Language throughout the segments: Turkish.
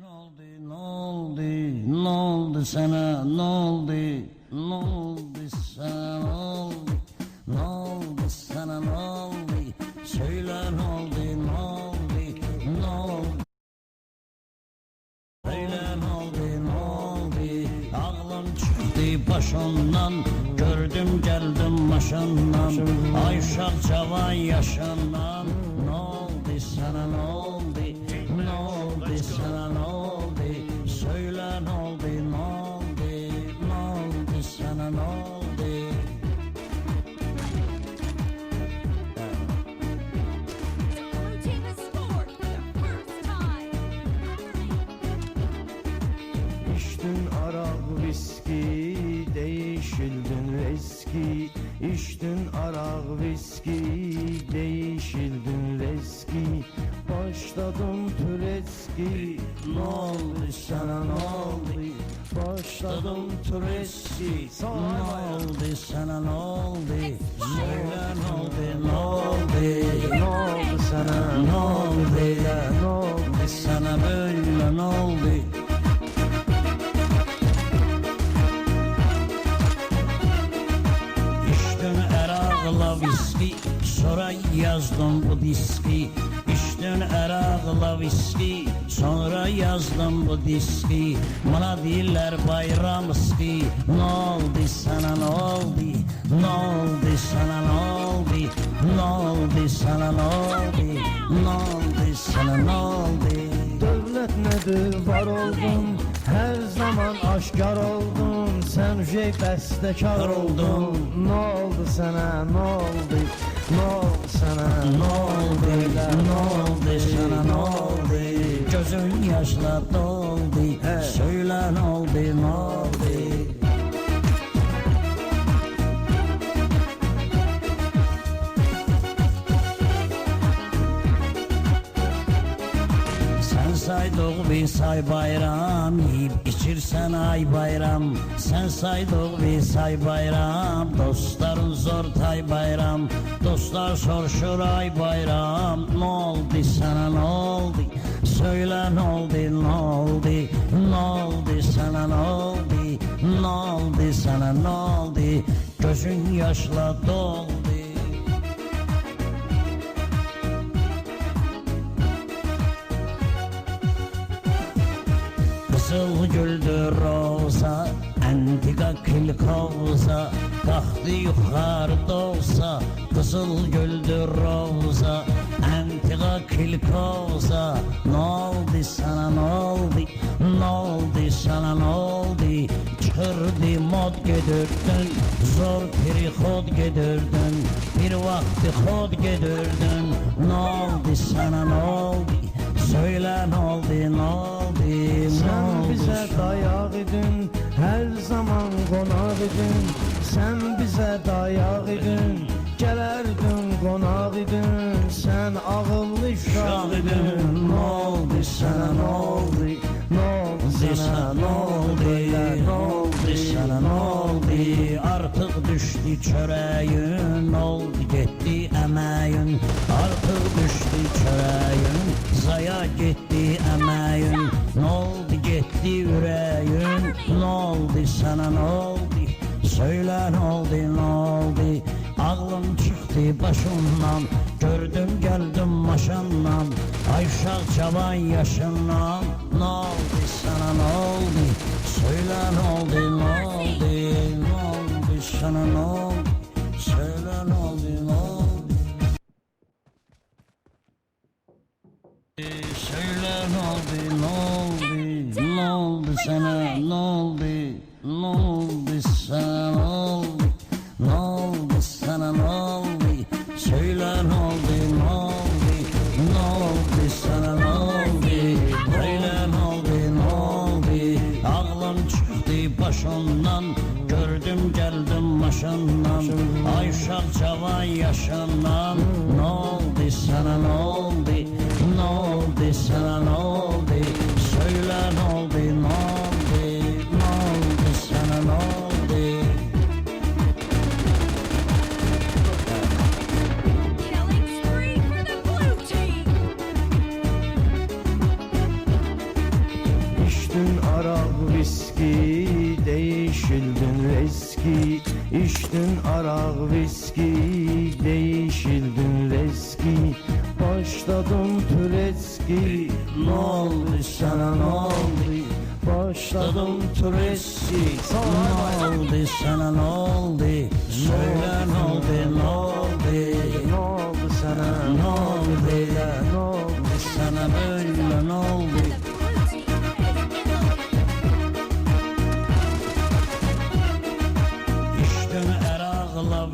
Ne oldu, ne oldu, ne oldu sana, ne oldu, ne oldu sana, ne oldu, ne oldu sana, ne oldu, söyle ne oldu, ne oldu, ne oldu. Söyle ne oldu, ne oldu, aklım çıktı başımdan, gördüm geldim maşından, ay uşak cavan yaşından, ne oldu sana, ne oldu, arak viski değişildin eski Başladım türeski Ne oldu sana, ne oldu? Başladım türeski Ne oldu sana ne oldu? Söyle ne oldu ne oldu? Ne oldu sana Ne oldu? ne oldu Sana böyle ne oldu? Yazdım bu diski İçtin Erağla viski. Sonra yazdım bu diski Bana diller bayram iski Ne oldu sana ne oldu? Ne oldu sana ne oldu? Ne oldu sana ne oldu? Ne oldu sana ne oldu? Devlet nedir? Var oldun Her zaman aşkar oldun Sen şey bestekar oldun. Ne oldu sana ne oldu Oldu sana? Ne oldu, ne oldu? Sana ne oldu? Gözün yaşla doldu, söyle ne oldu, say bayram Yiyip içirsen ay bayram. Sen saydık bir say bayram. Dostların zor tay bayram. Dostlar soruşur ay bayram. Ne oldu sana ne oldu? Söyle ne oldu ne oldu? Ne oldu sana ne oldu? Ne oldu sana ne oldu? Gözün yaşla doldu Kızıl güldü roza Entika kül kovuza Kalktı yukarıda olsa Kızıl güldü roza Entika kül kovuza Ne oldu sana ne oldu? Ne oldu sana ne oldu? Çıkırdı mod gedirdin Zor perihod gedirdin Bir vakti kod gedirdin Ne oldu sana ne oldu? Söyle ne oldu ne oldu? ne bize dayak idin Her zaman konak idin Sen bize dayak idin Gelerdin konak idin Sen ağıllı uşaq idin Ne oldu sana ne oldu Artık düştü çöreğin oldu gitti emeğin. Artık düştü çöreğin zaya gitti emeğin. Ne oldu gitti yüreğin ne oldu sana ne oldu? Söyle ne oldu ne oldu? Aklım çıktı başımdan Gördüm geldim maşından. Ay uşak cavan yaşından Ne oldu sana ne oldu? Söyle ne oldu ne oldu ne oldu? Ne oldu Söyle ne oldu ne oldu? Ne oldu sana? Ne oldu? Ne oldu maşından Ay uşak cavan yaşından Ne oldu sana ne oldu? Ne oldu sana ne oldu? Söyle ne oldu ne oldu? Ne oldu sana ne oldu. İçtin arak viski Değişildin eski İçtin arak viski Değişildin eski Başladın türeski Ne oldu sana ne oldu Başladın türeski Ne oldu sana ne oldu? Söyle ne oldu ne oldu? Ne oldu sana Ne oldu?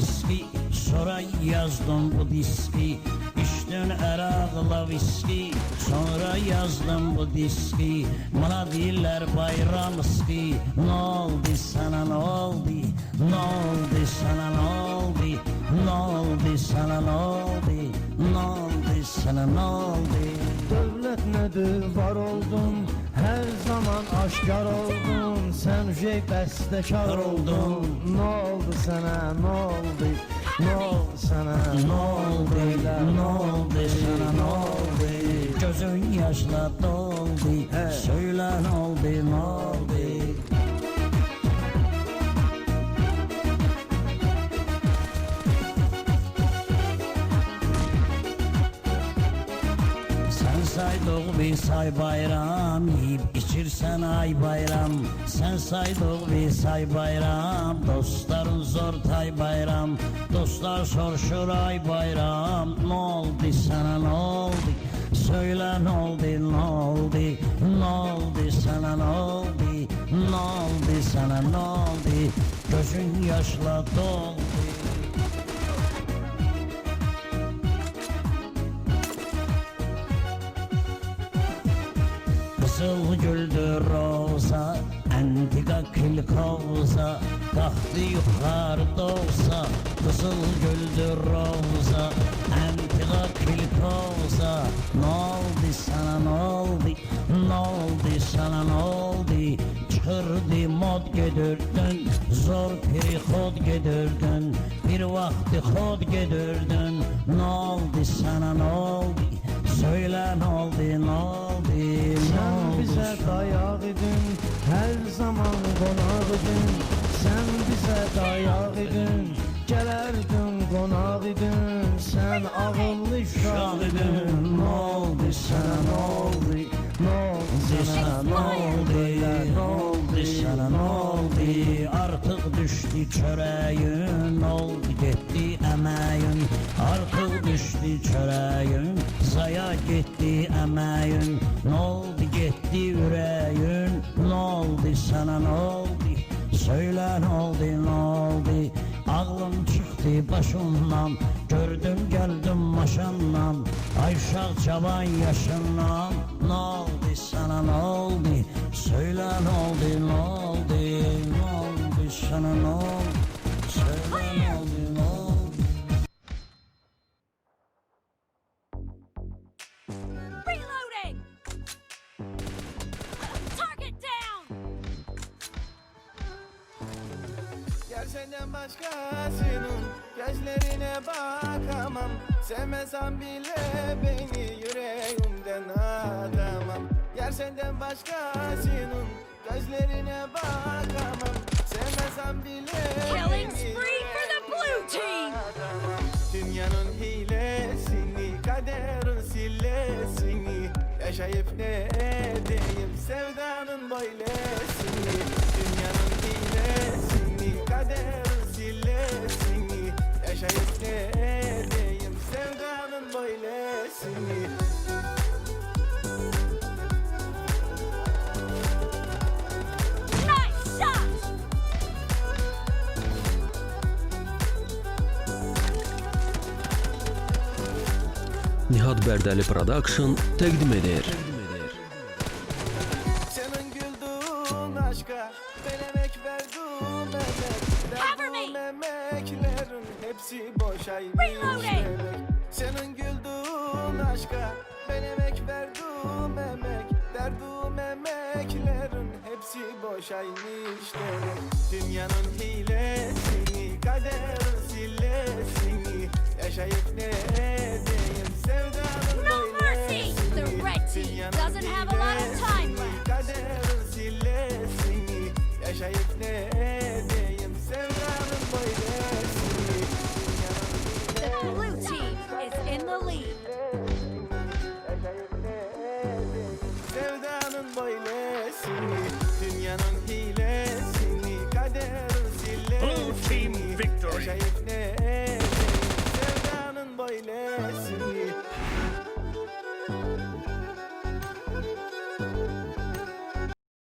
Viski Sonra yazdım bu diski. İçtin Erağla viski Sonra yazdım bu diski. Bana diller bayram ski Ne oldu sana ne oldu? Ne oldu sana ne oldu? Ne oldu sana ne oldu? Ne oldu sana ne oldu? Devlet nedir? Var oldun Her zaman aşkar oldun Sen şey bestekar oldun. Ne oldu sana ne oldu? Ne oldu sana? Ne oldu, ne oldu? Sana ne oldu? Gözün yaşla doldu. Söyle ne oldu, ne oldu? Saydık bir say bayram Yiyip içirsen ay bayram. Sen saydık bir say bayram. Dostların zor tay bayram. Dostlar soruşur ay bayram. Ne oldu sana ne oldu? Söyle ne oldu ne oldu? Ne oldu sana ne oldu? Ne oldu sana ne oldu? Gözün yaşla doldu Kızıl güldü roza Entika kül kovuza Kalktı yukarıda olsa Kızıl güldü roza Entika kül kovuza Ne oldu sana ne oldu? Ne oldu sana ne oldu? Çıkırdı mod gedirdin Zor perihod gedirdin Bir vakti kod gedirdin. Ne oldu sana ne oldu Söyle ne oldu ne oldu Sen bize dayak idin Her zaman konak idin Sen bize dayak idin Gelerdin konak idin Sen ağıllı uşaq idin Ne oldu sana ne oldu? Ne oldu sana ne oldu? Ne oldu? Sana ne oldu düştü çöreğin Oldu gitti emeğin Artık düştü çöreğin Zaya gitti emeğin Ne oldu gitti yüreğin Ne oldu sana ne oldu? Söyle ne oldu ne oldu? Aklım çıktı başımdan Gördüm geldim maşamdan Ay uşaq cavan yaşından senden başkasının gözlerine bakamam. Sevmesem bile beni yüreğimden atamam. Gel senden başkasının gözlerine bakamam. Sevmesem bile Killing spree for the blue team. Dünyanın hilesini, kaderin sillesini Yaşayıp ne edeyim? Sevdanın böylesini kaderin sillesini Yaşayıp ne edeyim sevdanın böylesini. Nihat Bərdəli Production təqdim edir. Aşka ben emek. Verdiğim emeklerin hepsi boşaymış Reloading. demek Senin güldüğün aşka ben emek verdim emek emeklerin hepsi boşaymış demek Dünyanın hilesini kaderin sillesini